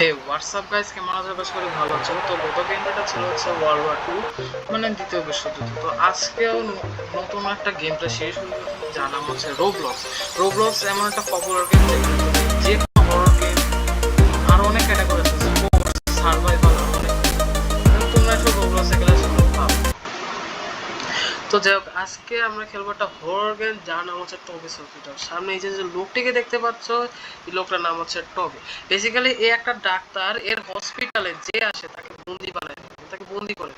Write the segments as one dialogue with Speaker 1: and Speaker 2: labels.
Speaker 1: হে WhatsApp guys কেমন আছো বেশ করে ভালো আছো? তো গত গেমটা ছিল হচ্ছে ওয়ার্ল্ড ওয়ার টু মানে দ্বিতীয় বিশ্বযুদ্ধ। তো আজকেও নতুন একটা গেম প্লে শেষ হলো যার নাম হচ্ছে রোবলক্স রোবলক্স এমন একটা পপুলার গেম তো যাই হোক, আজকে আমরা খেলব একটা হরর গেম যার নাম হচ্ছে টবিস হসপিটাল সামনে এই যে লোকটিকে দেখতে পাচ্ছ, এই লোকটার নাম হচ্ছে টবি বেসিক্যালি এ একটা ডাক্তার, এর হসপিটালে যে আসে, তাকে বন্দি বানায় তাকে বন্দি করে।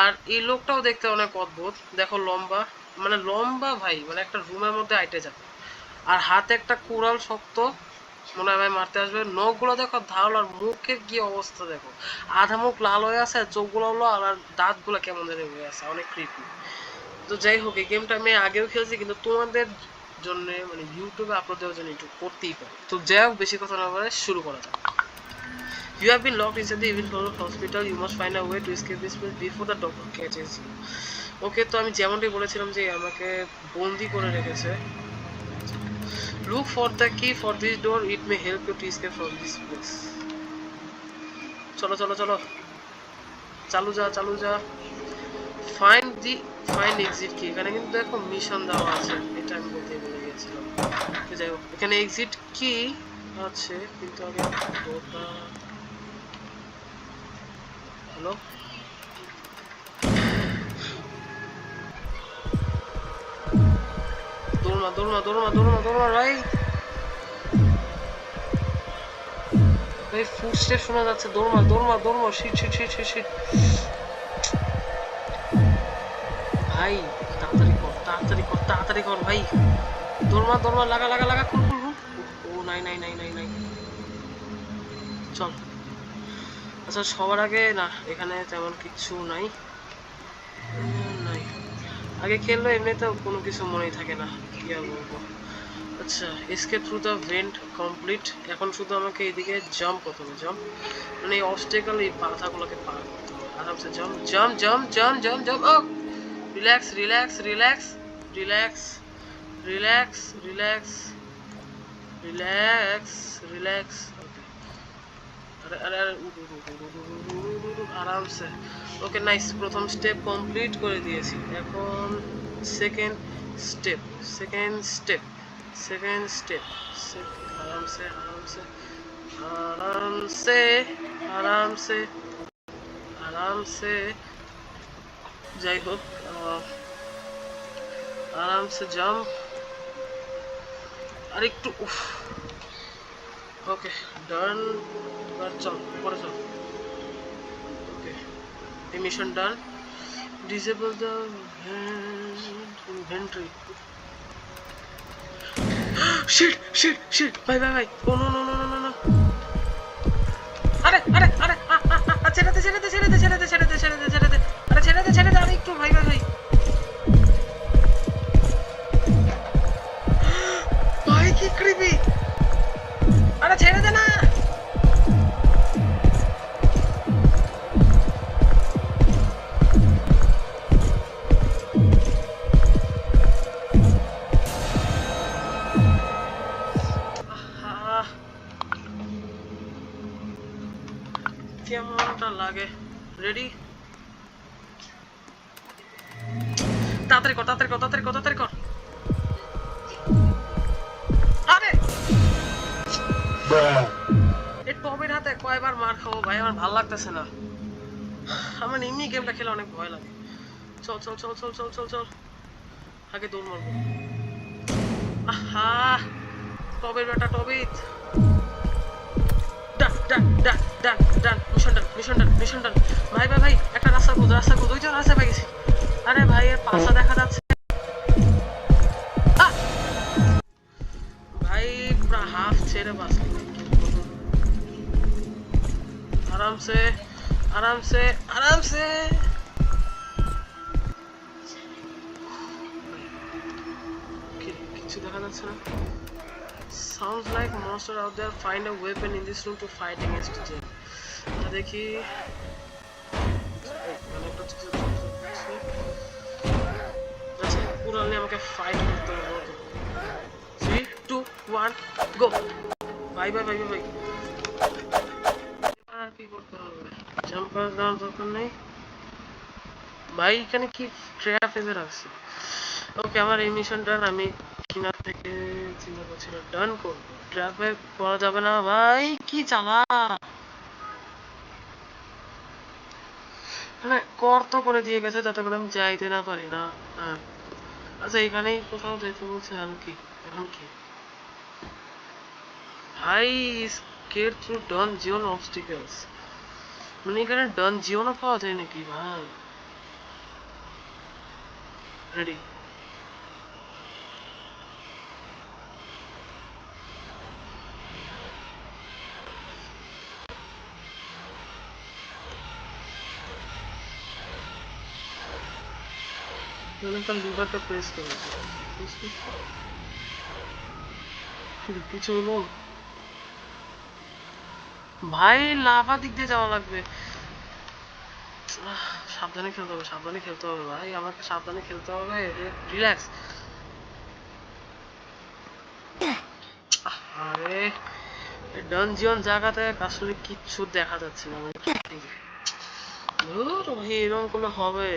Speaker 1: আর এই লোকটাও দেখতে অনেক অদ্ভুত। দেখো লম্বা মানে লম্বা ভাই মানে একটা রুমের মধ্যে আইটে যাবে। আর হাতে একটা কুড়াল শক্ত মনে হয় ভাই মারতে আসবে। নখগুলো দেখো ধারালো আর মুখের কি অবস্থা দেখো। আধা মুখ লাল হয়ে আছে, চোখগুলো হলো আর দাঁতগুলো কেমন জানি হয়ে আছে, অনেক ক্রিপি তো যাই হোক, এই গেমটা আমি আগেও খেলছি, কিন্তু তোমাদের জন্য মানে ইউটিউবে আপলোড দেওয়ার জন্য একটু করতেই পারি। তো যাই হোক, বেশি কথা না বলে শুরু করা যাক। You have been locked inside the evil hospital. You must find a way to escape this place before the doctor catches you. ওকে তো আমি যেমনটি বলেছিলাম যে, আমাকে বন্দি করে রেখেছে। Look for the key for this door it may help you to escape from this place. চলো চলো চলো। চালু যা চালু যা। ফাইন্ড দি ফাইন্ড এক্সিট কি এখানে কিন্তু দেখো মিশন দেওয়া আছে। এটা আমি বলতে ভুলে গিয়েছিলাম যাই হোক, এখানে এক্সিট কি আছে। কিন্তু ডোরটা হ্যালো দৌড়মা দৌড়মা দৌড়মা দৌড়মা দৌড়মা ভাই ভাই ফুটস্টেপ শোনা যাচ্ছে। দৌড়মা দৌড়মা দৌড়মা shit shit shit shit shit ভাই, তাড়াতাড়ি কর তাড়াতাড়ি কর তাড়াতাড়ি কর, ভাই। দৌড়মা দৌড়মা লাগা লাগা লাগা কুল কুল ও, নাই নাই নাই নাই নাই। চল। আচ্ছা সবার আগে না, এখানে তেমন কিছু নাই। আগে খেললে এমনিতেও কোনো কিছু মনেই থাকে না, কি আর বলব। আচ্ছা escape through the vent complete এখন শুধু আমাকে এইদিকে জাম্প প্রথমে জাম্প মানে এই অবস্টেকল এই বাধাগুলোকে পার করতে হবে। আরামসে jump jump jump jump jump jump ও relax relax relax relax relax relax relax relax আরে আরে আরামসে। ওকে নাইস প্রথম স্টেপ কমপ্লিট করে দিয়েছি। এখন second step second step second step আরামসে আরামসে আরামসে আরামসে আরামসে যাই হোক আহ, আরামসে জাম্প আর একটু উফ ওকে ডান এবার চল পরে চল। ওকে এই disable the inventory shit shit shit ভাই ভাই ভাই ও no no no no no আরে আরে আরে ছেড়ে দে ছেড়ে দে ছেড়ে দে ছেড়ে দে ছেড়ে দে ছেড়ে দে ছেড়ে দে আরে ছেড়ে দে ছেড়ে দে আরে একটু ভাই ভাই ভাই চল চল চল চল চল চল। আগে দৌড় মারবো। আহা! টবের বেটা ডান ভাই ভাই ভাই, একটা রাস্তা রাস্তা রাস্তা গেছি। আরে ভাই, এর পাশা দেখা যাচ্ছে। ভাই হাফ ছেড়ে বাঁচলি। আরামসে আরামসে আরামসে। কিছু দেখা যাচ্ছে না। Sounds like monster out there find a weapon in this room to fight against them তা দেখি। আমাকে ফাইট করতে হবে। Three two one go bye bye bye bye
Speaker 2: আর কি করতে দরকার নেই। কি আছে? ওকে আমার আমি কিনার থেকে চিন্তা করছিলাম ডান করব। ট্র্যাপে করা যাবে না, ভাই, কি চালা? মানে কর্ত করে দিয়ে গেছে যাতে করে আমি যাইতে না পারি না। হ্যাঁ। আচ্ছা এখানেই কোথাও যেতে বলছে, এখন কি? এখন কি? ভাই স্কেট থ্রু ডান জিওন অবস্টিকেলস মানে এখানে ডান জিওনও পাওয়া যায় নাকি? ভাই। রেডি একটা লিভারটা প্রেস করেছি কিছু হলো ভাই, লাভা দিক দিয়ে যাওয়া লাগবে। সাবধানে খেলতে হবে, সাবধানে খেলতে হবে ভাই। আমাকে সাবধানে খেলতে হবে। রিল্যাক্স আরে ডনজিয়ন জায়গাতে আসলে কিচ্ছু দেখা যাচ্ছে না। ভাই, এরকম করলে হবে।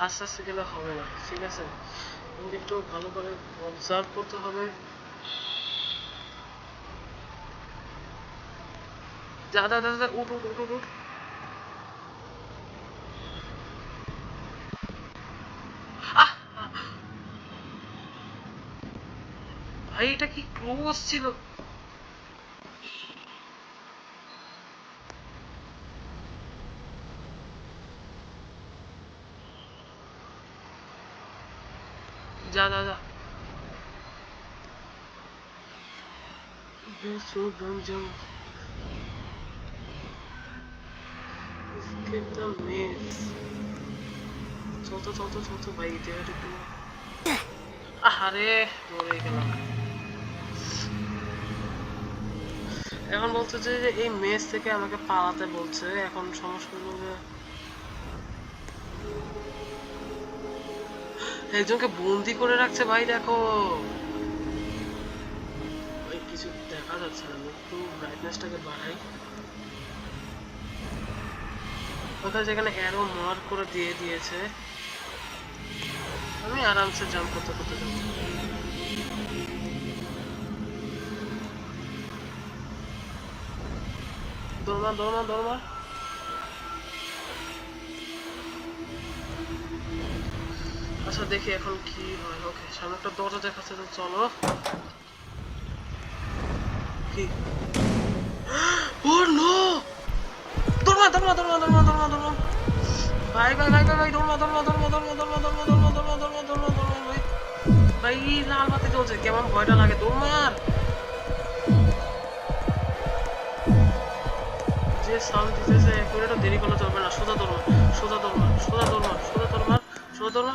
Speaker 2: আস্তে আস্তে গেলে হবে না, ঠিক আছে? কিন্তু একটু ভালো করে অবজার্ভ করতে হবে। যা যা যা উঠ উঠ উঠ উঠ! ভাই, এটা কি ক্লোজ ছিল? যা যা যা. চলতো চলতো মরে গেলাম এখন বলছে যে যে এই মেস থেকে আমাকে পালাতে বলছে। এখন সমস্যা হলো যে একজনকে বন্দি করে রাখছে, ভাই দেখো। কিছু দেখা যাচ্ছে না একটু ব্রাইটনেসটাকে বাড়াই ওখানে যেখানে অ্যারো মার্ক করে দিয়ে দিয়েছে। আমি আরামসে জাম্প করতে করতে যাব। দৌড়মা দৌড়মা দৌড়মা আচ্ছা দেখি এখন কি হয় ওকে সামনে একটা দরজা দেখাচ্ছে তো চলো কি কেমন ভয়টা লাগে দৌড়মার যে সাউন্ড দিতেছে দেরি করলে চলবে না সোজা দৌড়মা সোজা দৌড়মা সোজা দৌড়মা সোজা দৌড়মা সোজা দৌড়মা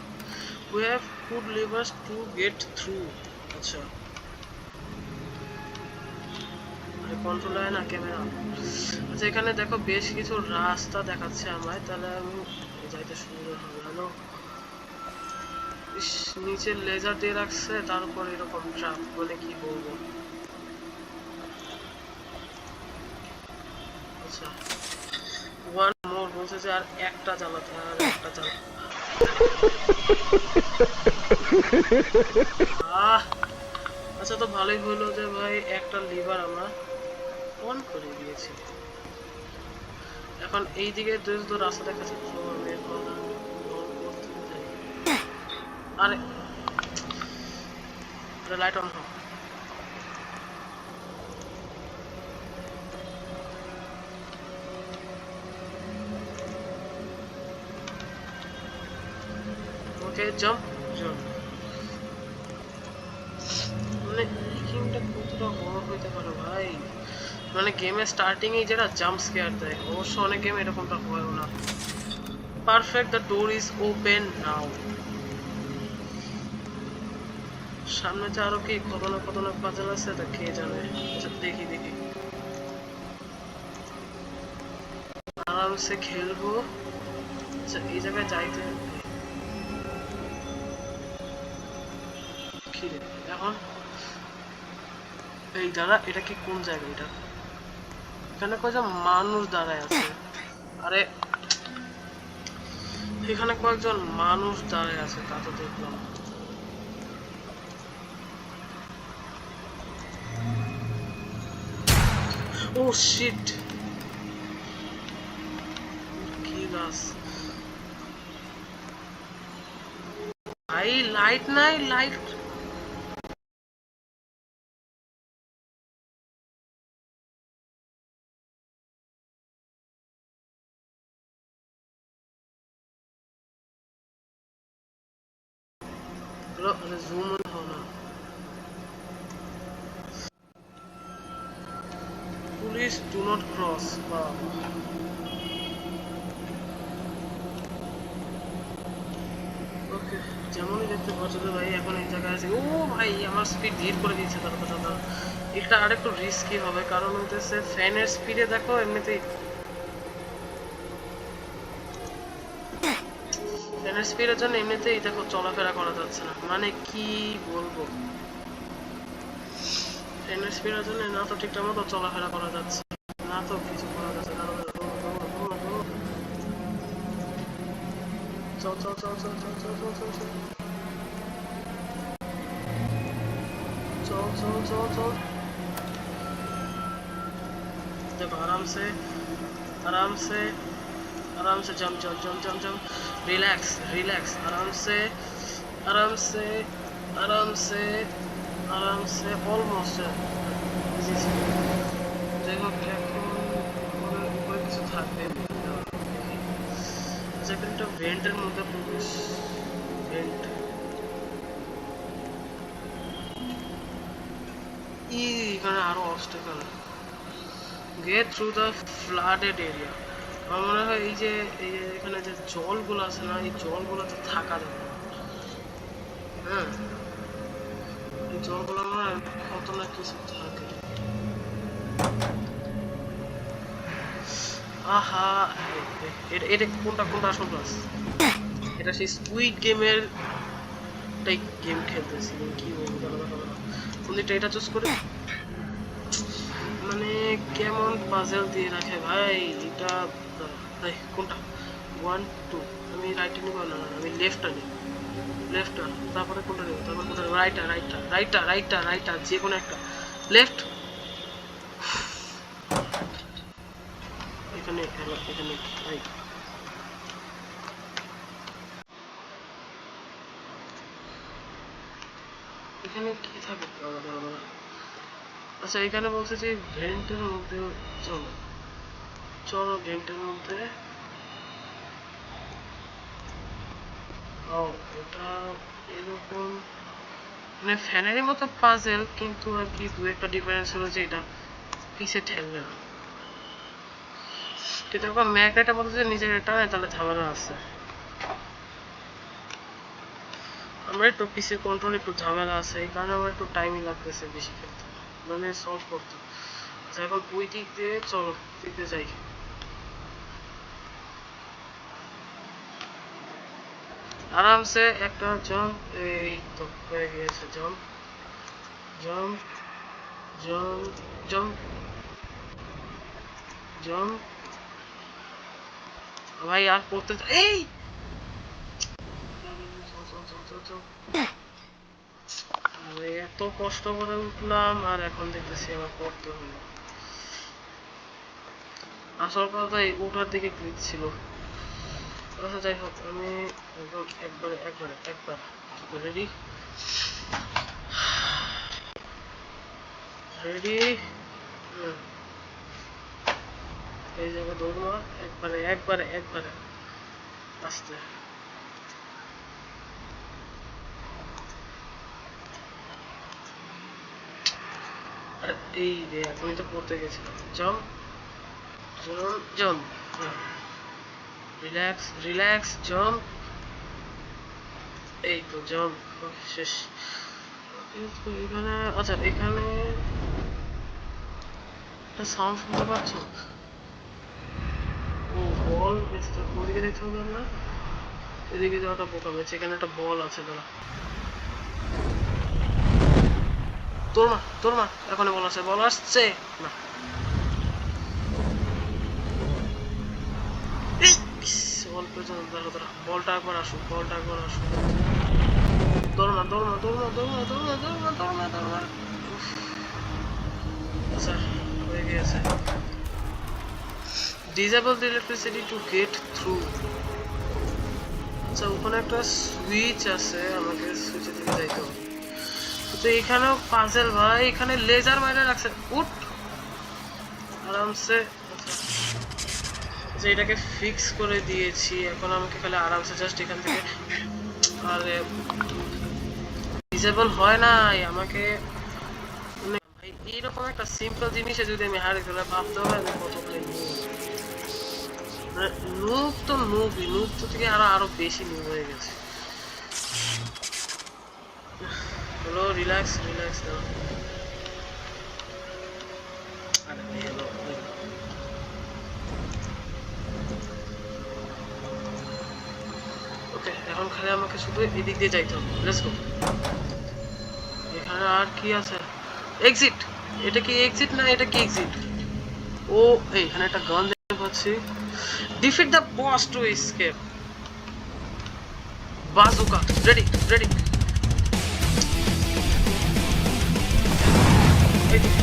Speaker 2: have food levers to get through আচ্ছা। কন্ট্রোল হয় না ক্যামেরা আচ্ছা এখানে দেখো বেশ কিছু রাস্তা দেখাচ্ছে আমায়। তাহলে আমি যাইতে সুন্দর হবে হ্যালো নিচে লেজার দিয়ে রাখছে তার উপর এরকম ট্রাপ বলে কি বলব? আচ্ছা। ওয়ান মোর বলছে যে আর একটা জ্বালাতে আর একটা জ্বালাতে আচ্ছা তো ভালোই হলো যে ভাই একটা লিভার আমরা অন করে দিয়েছি এখন এই দিকে তো রাস্তা দেখাচ্ছে। আরে লাইট অন হোক Jump. মানে গেমটা কতটা বড় যেটা জাম্প স্কেয়ার দেয়, অবশ্য অনেক গেম এরকমটা হয়ও না। Perfect the door is open now সামনে যে আরও কি কত না কত না পাজল আছে তা কে জানে? আচ্ছা দেখি দেখি। আরামসে খেলব। আচ্ছা এই জায়গায় যাইতে রে এখন এই দাঁড়া এটা কি কোন জায়গা এটা? এখানে কয়েকজন মানুষ দাঁড়ায় আছে। আরে, এখানে কয়েকজন মানুষ দাঁড়ায় আছে, তা তো দেখলাম। ও শিট কি গাছ? ভাই লাইট নাই লাইট আরে জুম হও না পুলিশ ডু নট ক্রস বা ওকে যেমনই দেখতে পাচ্ছ ভাই, এখন এই জায়গায় আছে। ও ভাই, আমার স্পিড ধীর করে দিয়েছে এটা আরেকটু রিস্কি হবে, কারণ ফ্যানের স্পিডে দেখো এমনিতেই। ফ্যানের স্পিডের জন্য এমনিতেই দেখো চলাফেরা করা যাচ্ছে না। মানে কি বলব? ফ্যানের স্পিডের জন্য না তো ঠিকঠাক মতো চলাফেরা করা যাচ্ছে না তো sal sal sal sal sal sal sal sal. Sal sal sal sal. देखो आराम से आराम से आराम से जम जम जम जम जम रिलैक्स रिलैक्स आराम से आराम से आराम से आराम से ऑलमोस्ट इजी একটা ভেন্টের মধ্যে প্রবেশ ভেন্ট ই এখানে আরও obstacle get through the flooded area আমার মনে হয় এই যে এই যে এখানে যে জলগুলো আছে না এই জলগুলোতে থাকা যাবে। হ্যাঁ এই জলগুলো আমার কত না কিছু থাকে আহা এটা এটা কোনটা কোনটা আসল ক্লাস এটা সেই স্কুইড গেমের টাই গেম খেলতেছি কি বলব বলো বলো বলো তুমি এটা চুজ করে? মানে কেমন পাজেল দিয়ে রাখে ভাই, এটা, ভাই, কোনটা? ওয়ান টু আমি রাইটে নিব না আমি লেফটটা নিব। লেফটটা তারপরে কোনটা নেব? তারপরে কোনটা রাইটটা রাইটটা রাইটটা রাইটটা রাইটটা যে কোনো একটা। লেফট এখানে এখানে- রাইট এখানে কি থাকে। আচ্ছা এখানে বলছে যে ভেন্টের মধ্যে চলো। চলো ভেন্টের মধ্যে। ও, এটা এরকম মানে ফ্যানেরই মতো পাজেল কিন্তু আর কি দু একটা ডিফারেন্স হলো যে এটা পিছে ঠেলবে না। কিন্তু এখন ম্যাক এটা বলতে যে নিজের এটা নেয়, তাহলে ঝামেলা আছে। আমরা একটু পিসির কন্ট্রোল একটু ঝামেলা আছে, এই কারণে আমার একটু টাইমই লাগতেছে বেশি খেলতে মানে সলভ করতে। আচ্ছা এখন দুই দিক দিয়ে চলো, দিতে যাই। আরামসে একটা জাম্প এই তো, হয়ে গিয়েছে jump jump jump jump jump ভাই, আর করতে এই! এত কষ্ট করে উঠলাম, আর এখন দেখতেছি আমার পড়তে হলো। আসল কথা, এই ওঠার দিকে ক্লিক ছিল। আচ্ছা যাই হোক, আমি একদম একবারে একবারে, একবার রেডি। রেডি? এই জায়গায় মার, একবারে একবারে একবারে। আস্তে এই রে এখনই তো পড়তে গেছিলাম। জম জম জম রিল্যাক্স রিল্যাক্স জম এই তো জম শেষ। এখানে আচ্ছা এখানে সাউন্ড শুনতে পাচ্ছ? বল ওদিকে দেখতে হবে আমরা। এদিকে যাওয়াটা বোকা হয়েছে এখানে একটা বল আছে, দাঁড়া। তোর মা তোর মা, এখনই বল আসছে বল আসছে। না। বলটা একবার আসুক বলটা একবার আসুক দৌড় না দৌড় না দৌড় না দৌড় না দৌড় না দৌড় না দৌড় না দৌড় না উফ। আচ্ছা হয়ে গিয়েছে। Disable the electricity to get through. আচ্ছা ওখানে একটা সুইচ আছে আমাকে সুইচের দিকে যাইতে হবে। তো এখানেও পাজেল ভাই এখানে লেজার বাইরে রাখছে। উঠ! আরামসে। আচ্ছা, এটাকে ফিক্স করে দিয়েছি এখন আমাকে খালি আরামসে জাস্ট এখান থেকে আরে ডিসেবল হয় নাই আমাকে এইরকম একটা সিম্পল জিনিসে যদি আমি হারিয়ে তাহলে ভাবতে হবে আমি কতখানি নুব তো নুবই নুব তো থেকে আরও আরও বেশি নুব হয়ে গেছে। হলো রিল্যাক্স রিল্যাক্স ওকে এখন খালি আমাকে শুধু এদিক দিয়ে যাইতে হবে। লেটস গো এখানে আর কি আছে? এক্সিট এটা কি এক্সিট না এটা কি এক্সিট ও এখানে একটা গান পাচ্ছি। Defeat the boss to escape bazooka ready ready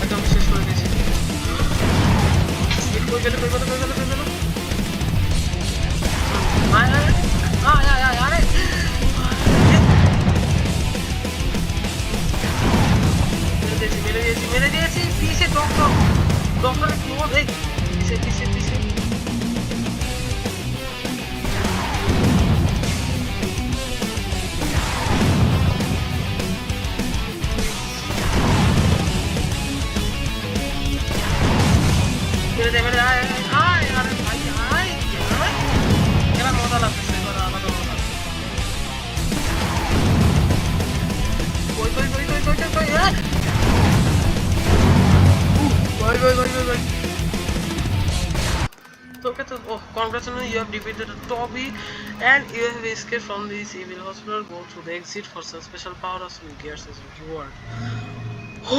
Speaker 2: একদম শেষ করে দিয়েছি। কই গেল কই গেল কই গেল কই গেল? আয় আয় আয় আয় আয় আরে মেরে দিয়েছি মেরে দিয়েছি মেরে দিয়েছি। পিছে ডক্টর ডক্টর ক্লোজ এই পিছে পিছে defeated Toby and you have escaped from this evil hospital. Go through the exit for some special powers and gears as reward.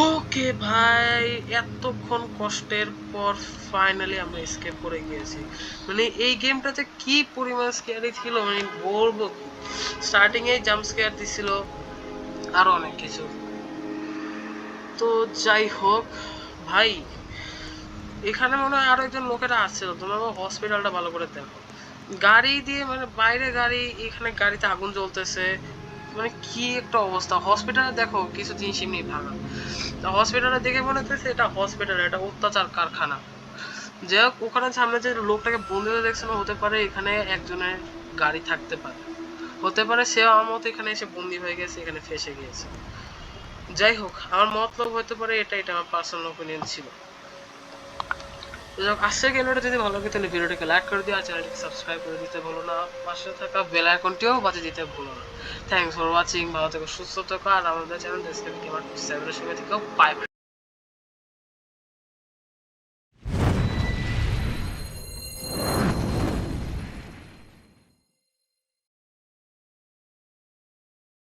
Speaker 2: ওকে ভাই, এতক্ষণ কষ্টের পর ফাইনালি আমরা এসকেপ করে গিয়েছি মানে এই গেমটাতে কি পরিমাণ স্ক্যারি ছিল মানে বলব কি স্টার্টিং এ জাম্প স্কেয়ার দিছিল, আরও অনেক কিছু তো যাই হোক, ভাই, এখানে মনে হয় আরও একজন লোকেরা আসছিল, তোমরা হসপিটালটা ভালো করে দেখো গাড়ি দিয়ে মানে বাইরে গাড়ি, এখানে গাড়িতে আগুন জ্বলতেছে। মানে কি একটা অবস্থা। হসপিটালে দেখো, কিছু জিনিস এমনি ভাঙা হসপিটালে দেখে মনে হচ্ছে এটা হসপিটাল, এটা অত্যাচার কারখানা। যাই হোক, ওখানে সামনে যে লোকটাকে বন্দি হয়ে দেখছিল হতে পারে এখানে একজনের গাড়ি থাকতে পারে। হতে পারে সেও আমার মতো এখানে এসে বন্দি হয়ে গেছে, এখানে ফেসে গিয়েছে। যাই হোক, আমার মতলব হতে পারে এটা এটা আমার পার্সোনাল ওপিনিয়ন ছিল। তো যাক আজকের গেমটা যদি ভালো লাগে, তাহলে ভিডিওটাকে লাইক করে দিও আর চ্যানেলটিকে সাবস্ক্রাইব করে দিতে ভুলো না। পাশে থাকা বেল আইকনটিও বাজে দিতে ভুলো না। থ্যাংকস ফর ওয়াচিং ভালো থেকো, সুস্থ থেকো, আর আমাদের চ্যানেল ডেসক্রিপশন কেমন সেভেনের সঙ্গে থেকেও বাই